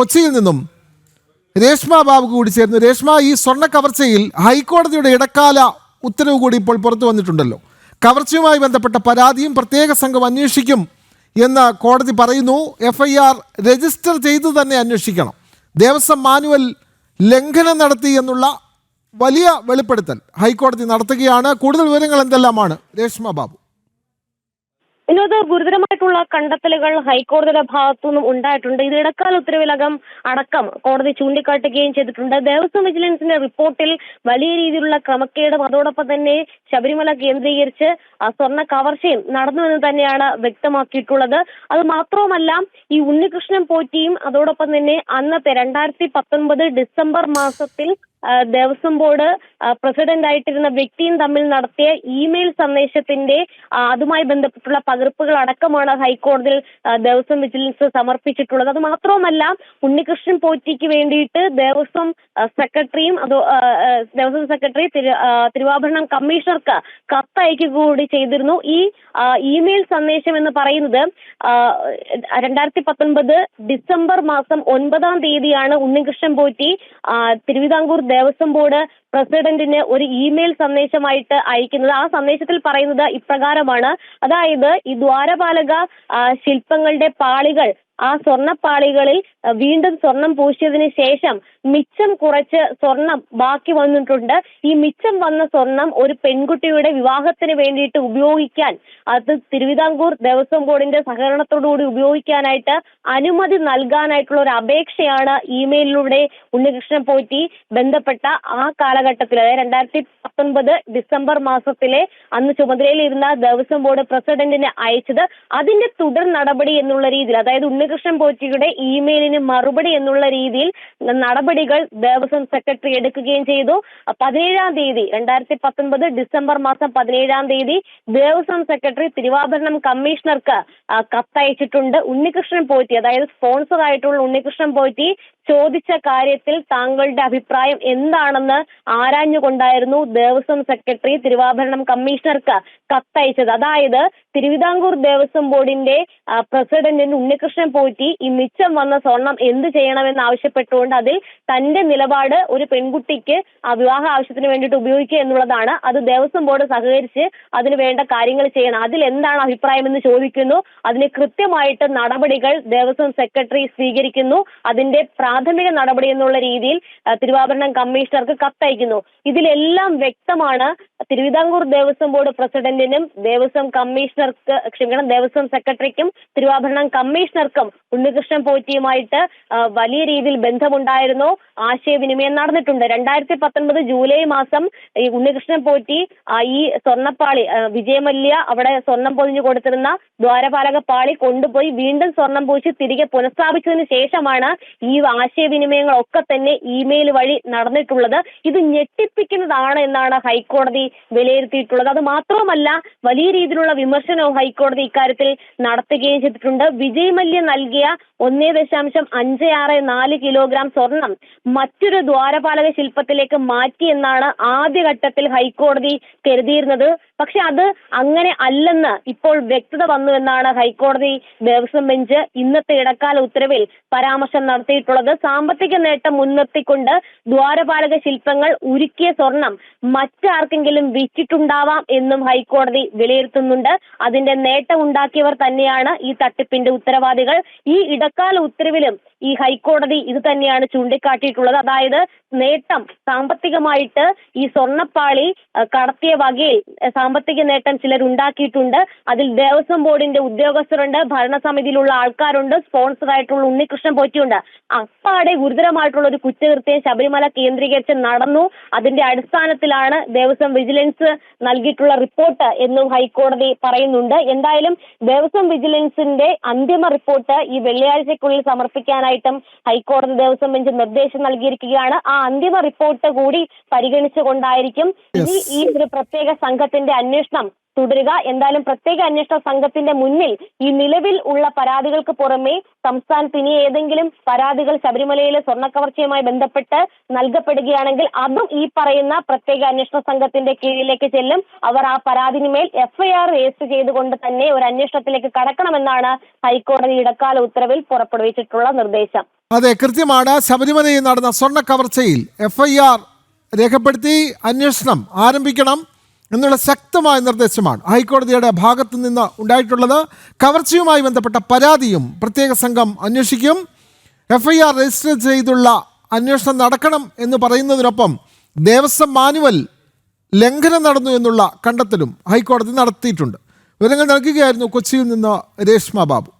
കൊച്ചിയിൽ നിന്നും രേഷ്മ ബാബു കൂടി ചേർന്നു രേഷ്മ ഈ സ്വർണ കവർച്ചയിൽ ഹൈക്കോടതിയുടെ ഇടക്കാല ഉത്തരവ് കൂടി ഇപ്പോൾ പുറത്തു വന്നിട്ടുണ്ടല്ലോ. കവർച്ചയുമായി ബന്ധപ്പെട്ട പരാതിയും പ്രത്യേക സംഘം അന്വേഷിക്കും എന്ന് കോടതി പറയുന്നു. എഫ് ഐ ആർ രജിസ്റ്റർ ചെയ്ത് തന്നെ അന്വേഷിക്കണം. ദേവസ്വം മാനുവൽ ലംഘനം നടത്തി എന്നുള്ള വലിയ വെളിപ്പെടുത്തൽ ഹൈക്കോടതി നടത്തുകയാണ്. കൂടുതൽ വിവരങ്ങൾ എന്തെല്ലാമാണ് രേഷ്മ ബാബു? വിനോദ് ഗുരുതരമായിട്ടുള്ള കണ്ടെത്തലുകൾ ഹൈക്കോടതിയുടെ ഭാഗത്തു നിന്നും ഉണ്ടായിട്ടുണ്ട്. ഇത് ഇടക്കാല ഉത്തരവിലകം അടക്കം കോടതി ചൂണ്ടിക്കാട്ടുകയും ചെയ്തിട്ടുണ്ട്. ദേവസ്വം വിജിലൻസിന്റെ റിപ്പോർട്ടിൽ വലിയ രീതിയിലുള്ള ക്രമക്കേടും അതോടൊപ്പം തന്നെ ശബരിമല കേന്ദ്രീകരിച്ച് സ്വർണ കവർച്ചയും നടന്നുവെന്ന് തന്നെയാണ് വ്യക്തമാക്കിയിട്ടുള്ളത്. അത് മാത്രവുമല്ല ഈ ഉണ്ണികൃഷ്ണൻ പോറ്റിയും അതോടൊപ്പം തന്നെ അന്നത്തെ രണ്ടായിരത്തി പത്തൊൻപത് ഡിസംബർ മാസത്തിൽ ദേവസ്വം ബോർഡ് പ്രസിഡന്റ് ആയിട്ടിരുന്ന വ്യക്തിയും തമ്മിൽ നടത്തിയ ഇമെയിൽ സന്ദേശത്തിന്റെ അതുമായി ബന്ധപ്പെട്ടുള്ള പകർപ്പുകൾ അടക്കമാണ് ഹൈക്കോടതിയിൽ ദേവസ്വം വിജിലൻസ് സമർപ്പിച്ചിട്ടുള്ളത്. അത് മാത്രവുമല്ല ഉണ്ണികൃഷ്ണൻ പോറ്റിക്ക് വേണ്ടിയിട്ട് ദേവസ്വം സെക്രട്ടറിയും അതോ ദേവസ്വം സെക്രട്ടറി തിരുവാഭരണം കമ്മീഷണർക്ക് കത്തയക്കുക കൂടി ചെയ്തിരുന്നു. ഈ ഇമെയിൽ സന്ദേശം എന്ന് പറയുന്നത് രണ്ടായിരത്തി പത്തൊൻപത് ഡിസംബർ മാസം ഒൻപതാം തീയതിയാണ് ഉണ്ണികൃഷ്ണൻ പോറ്റി തിരുവിതാംകൂർ ദേവസ്വം ബോർഡ് പ്രസിഡന്റിന് ഒരു ഇമെയിൽ സന്ദേശമായിട്ട് അയക്കുന്നത്. ആ സന്ദേശത്തിൽ പറയുന്നത് ഇപ്രകാരമാണ്. അതായത് ഈ ദ്വാരപാലക ശില്പങ്ങളുടെ പാളികൾ ആ സ്വർണപ്പാളികളിൽ വീണ്ടും സ്വർണം പൂശിയതിനു ശേഷം മിച്ചം കുറച്ച് സ്വർണം ബാക്കി വന്നിട്ടുണ്ട്. ഈ മിച്ചം വന്ന സ്വർണം ഒരു പെൺകുട്ടിയുടെ വിവാഹത്തിന് വേണ്ടിയിട്ട് ഉപയോഗിക്കാൻ അത് തിരുവിതാംകൂർ ദേവസ്വം ബോർഡിന്റെ സഹകരണത്തോടുകൂടി ഉപയോഗിക്കാനായിട്ട് അനുമതി നൽകാനായിട്ടുള്ള ഒരു അപേക്ഷയാണ് ഇമെയിലിലൂടെ ഉണ്ണികൃഷ്ണൻ പോറ്റി ബന്ധപ്പെട്ട ആ കാലഘട്ടത്തിൽ അതായത് രണ്ടായിരത്തി പത്തൊൻപത് ഡിസംബർ മാസത്തിലെ അന്ന് ചുമതലയിലിരുന്ന ദേവസ്വം ബോർഡ് പ്രസിഡന്റിനെ അയച്ചത്. അതിന്റെ തുടർ നടപടി എന്നുള്ള രീതിയിൽ അതായത് ഉണ്ണികൃഷ്ണൻ പോറ്റിയുടെ ഇമെയിലിന് മറുപടി എന്നുള്ള രീതിയിൽ നടപടികൾ ദേവസ്വം സെക്രട്ടറി എടുക്കുകയും ചെയ്തു. പതിനേഴാം തീയതി രണ്ടായിരത്തി പത്തൊൻപത് ഡിസംബർ മാസം പതിനേഴാം തീയതി ദേവസ്വം സെക്രട്ടറി തിരുവാഭരണം കമ്മീഷണർക്ക് കത്തയച്ചിട്ടുണ്ട്. ഉണ്ണികൃഷ്ണൻ പോറ്റി അതായത് സ്പോൺസർ ആയിട്ടുള്ള ഉണ്ണികൃഷ്ണൻ പോറ്റി ചോദിച്ച കാര്യത്തിൽ താങ്കളുടെ അഭിപ്രായം എന്താണെന്ന് ആരാഞ്ഞുകൊണ്ടായിരുന്നു ദേവസ്വം സെക്രട്ടറി തിരുവാഭരണം കമ്മീഷണർക്ക് കത്തയച്ചത്? അതായത് തിരുവിതാംകൂർ ദേവസ്വം ബോർഡിന്റെ പ്രസിഡന്റ് പ്രസിഡന്റിന് ഉണ്ണികൃഷ്ണൻ പോറ്റി ഈ മിച്ചം വന്ന സ്വർണം എന്ത് ചെയ്യണമെന്ന് ആവശ്യപ്പെട്ടുകൊണ്ട് അതിൽ തന്റെ നിലപാട് ഒരു പെൺകുട്ടിക്ക് ആ വിവാഹ ആവശ്യത്തിന് വേണ്ടിയിട്ട് ഉപയോഗിക്കുക എന്നുള്ളതാണ്. അത് ദേവസ്വം ബോർഡ് സഹകരിച്ച് അതിന് വേണ്ട കാര്യങ്ങൾ ചെയ്യണം. അതിൽ എന്താണ് അഭിപ്രായം എന്ന് ചോദിക്കുന്നു. അതിന് കൃത്യമായിട്ട് നടപടികൾ ദേവസ്വം സെക്രട്ടറി സ്വീകരിക്കുന്നു. അതിന്റെ പ്രാഥമിക നടപടി എന്നുള്ള രീതിയിൽ തിരുവാഭരണം കമ്മീഷണർക്ക് കത്തയക്കുന്നു. ഇതിലെല്ലാം വ്യക്തമാണ് തിരുവിതാംകൂർ ദേവസ്വം ബോർഡ് പ്രസിഡന്റിനും ദേവസ്വം കമ്മീഷണർക്ക് ക്ഷമിക്കണം ദേവസ്വം സെക്രട്ടറിക്കും തിരുവാഭരണം കമ്മീഷണർക്കും ഉണ്ണികൃഷ്ണൻ പോറ്റിയുമായിട്ട് വലിയ രീതിയിൽ ബന്ധമുണ്ടായിരുന്നു. ആശയവിനിമയം നടന്നിട്ടുണ്ട്. രണ്ടായിരത്തി പത്തൊൻപത് ജൂലൈ മാസം ഈ ഉണ്ണികൃഷ്ണൻ പോറ്റി ഈ സ്വർണപ്പാളി വിജയമല്യ അവിടെ സ്വർണം പൊതിഞ്ഞു കൊടുത്തിരുന്ന ദ്വാരപാലക പാളി കൊണ്ടുപോയി വീണ്ടും സ്വർണം പൂശി തിരികെ പുനഃസ്ഥാപിച്ചതിന് ശേഷമാണ് ഈ ആശയവിനിമയങ്ങളൊക്കെ തന്നെ ഇമെയിൽ വഴി നടന്നിട്ടുള്ളത്. ഇത് ഞെട്ടിപ്പിക്കുന്നതാണ് എന്നാണ് ഹൈക്കോടതി വിലയിരുത്തിയിട്ടുള്ളത്. അത് മാത്രവുമല്ല വലിയ രീതിയിലുള്ള വിമർശനവും ഹൈക്കോടതി ഇക്കാര്യത്തിൽ നടത്തുകയും ചെയ്തിട്ടുണ്ട്. വിജയ് മല്യ നൽകിയ ഒന്നേ ദശാംശം അഞ്ച് ആറ് നാല് കിലോഗ്രാം സ്വർണം മറ്റൊരു ദ്വാരപാലക ശില്പത്തിലേക്ക് മാറ്റി എന്നാണ് ആദ്യഘട്ടത്തിൽ ഹൈക്കോടതി കരുതിയിരുന്നത്. പക്ഷെ അത് അങ്ങനെ അല്ലെന്ന് ഇപ്പോൾ വ്യക്തത വന്നു എന്നാണ് ഹൈക്കോടതി ദേവസ്വം ബെഞ്ച് ഇന്നത്തെ ഇടക്കാല ഉത്തരവിൽ പരാമർശം നടത്തിയിട്ടുള്ളത്. സാമ്പത്തിക നേട്ടം മുൻനിർത്തിക്കൊണ്ട് ദ്വാരപാലക ശില്പങ്ങൾ ഉരുക്കിയ സ്വർണം മറ്റാർക്കെങ്കിലും വിറ്റിട്ടുണ്ടാവാം എന്നും ഹൈക്കോടതി വിലയിരുത്തുന്നുണ്ട്. അതിന്റെ നേട്ടം ഉണ്ടാക്കിയവർ തന്നെയാണ് ഈ തട്ടിപ്പിന്റെ ഉത്തരവാദികൾ. ഈ ഇടക്കാല ഉത്തരവിലും ഈ ഹൈക്കോടതി ഇത് തന്നെയാണ് ചൂണ്ടിക്കാട്ടിയിട്ടുള്ളത്. അതായത് നേട്ടം സാമ്പത്തികമായിട്ട് ഈ സ്വർണപ്പാളി അഹ്, കടത്തിയ വകയിൽ സാമ്പത്തിക നേട്ടം ചിലർ ഉണ്ടാക്കിയിട്ടുണ്ട് അതിൽ ദേവസ്വം ബോർഡിന്റെ ഉദ്യോഗസ്ഥരുണ്ട് ഭരണസമിതിയിലുള്ള ആൾക്കാരുണ്ട് സ്പോൺസർ ആയിട്ടുള്ള ഉണ്ണികൃഷ്ണൻ പോറ്റിയുണ്ട്. അപ്പാടെ ഗുരുതരമായിട്ടുള്ള ഒരു കുറ്റകൃത്യം ശബരിമല കേന്ദ്രീകരിച്ച് നടന്നു. അതിന്റെ അടിസ്ഥാനത്തിലാണ് ദേവസ്വം വിജിലൻസ് നൽകിയിട്ടുള്ള റിപ്പോർട്ട് എന്നും ഹൈക്കോടതി പറയുന്നുണ്ട്. എന്തായാലും ദേവസ്വം വിജിലൻസിന്റെ അന്തിമ റിപ്പോർട്ട് ഈ വെള്ളിയാഴ്ചക്കുള്ളിൽ സമർപ്പിക്കാനായിട്ടും ഹൈക്കോടതി ദേവസ്വം ബെഞ്ച് നിർദ്ദേശം നൽകിയിരിക്കുകയാണ്. ആ അന്തിമ റിപ്പോർട്ട് കൂടി പരിഗണിച്ചുകൊണ്ടായിരിക്കും ഇനി ഈ ഒരു പ്രത്യേക സംഘത്തിന്റെ അന്വേഷണം തുടരുക. എന്തായാലും പ്രത്യേക അന്വേഷണ സംഘത്തിന്റെ മുന്നിൽ ഈ നിലവിൽ ഉള്ള പരാതികൾക്ക് പുറമെ സംസ്ഥാനത്ത് ഇനി ഏതെങ്കിലും പരാതികൾ ശബരിമലയിലെ സ്വർണക്കവർച്ചയുമായി ബന്ധപ്പെട്ട് നൽകപ്പെടുകയാണെങ്കിൽ അതും ഈ പറയുന്ന പ്രത്യേക അന്വേഷണ സംഘത്തിന്റെ കീഴിലേക്ക് ചെല്ലും. അവർ ആ പരാതിനുമേൽ എഫ്ഐആർ രജിസ്റ്റർ ചെയ്തുകൊണ്ട് തന്നെ ഒരു അന്വേഷണത്തിലേക്ക് കടക്കണമെന്നാണ് ഹൈക്കോടതി ഇടക്കാല ഉത്തരവിൽ പുറപ്പെടുവിച്ചിട്ടുള്ള നിർദ്ദേശം. അതെ കൃത്യമാണ്. ശബരിമലയിൽ നടന്ന സ്വർണ കവർച്ചയിൽ എഫ്ഐആർ രേഖപ്പെടുത്തി അന്വേഷണം ആരംഭിക്കണം. എന്നുള്ള ശക്തമായ നിർദ്ദേശമാണ് ഹൈക്കോടതിയുടെ ഭാഗത്തു നിന്ന് ഉണ്ടായിട്ടുള്ളത്. കവർച്ചയുമായി ബന്ധപ്പെട്ട പരാതിയും പ്രത്യേക സംഘം അന്വേഷിക്കും. എഫ് ഐ ആർ രജിസ്റ്റർ ചെയ്തുള്ള അന്വേഷണം നടക്കണം എന്ന് പറയുന്നതിനൊപ്പം ദേവസ്വം മാനുവൽ ലംഘനം നടന്നു എന്നുള്ള കണ്ടെത്തലും ഹൈക്കോടതി നടത്തിയിട്ടുണ്ട്. വിവരങ്ങൾ നൽകുകയായിരുന്നു കൊച്ചിയിൽ നിന്ന് രേഷ്മ ബാബു.